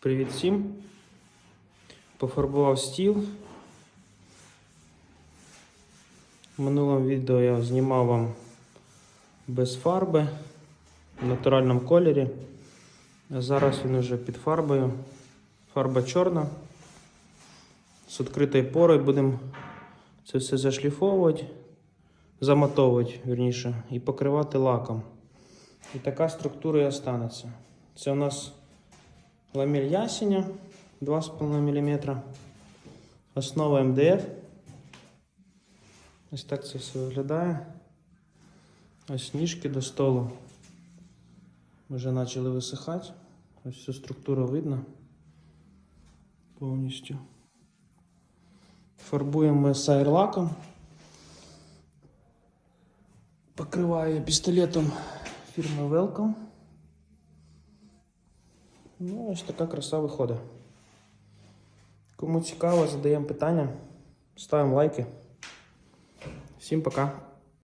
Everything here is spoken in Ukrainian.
Привіт всім. Пофарбував стіл. В минулому відео я знімав вам без фарби в натуральному кольорі. А зараз він вже під фарбою. Фарба чорна. З відкритою порою будемо це все зашліфовувати, замотовувати, вірніше, і покривати лаком. І така структура і останеться. Це у нас ламель ясеня 2,5 мм. Основа МДФ. Ось так це все виглядає. Ось ніжки до столу вже почали висихати. Ось всю структуру видно повністю. Фарбуємо сайрлаком. Покриваю пістолетом фірми Welcome. Ну, ось така краса виходить. Кому цікаво, задаємо питання, ставимо лайки. Всім пока.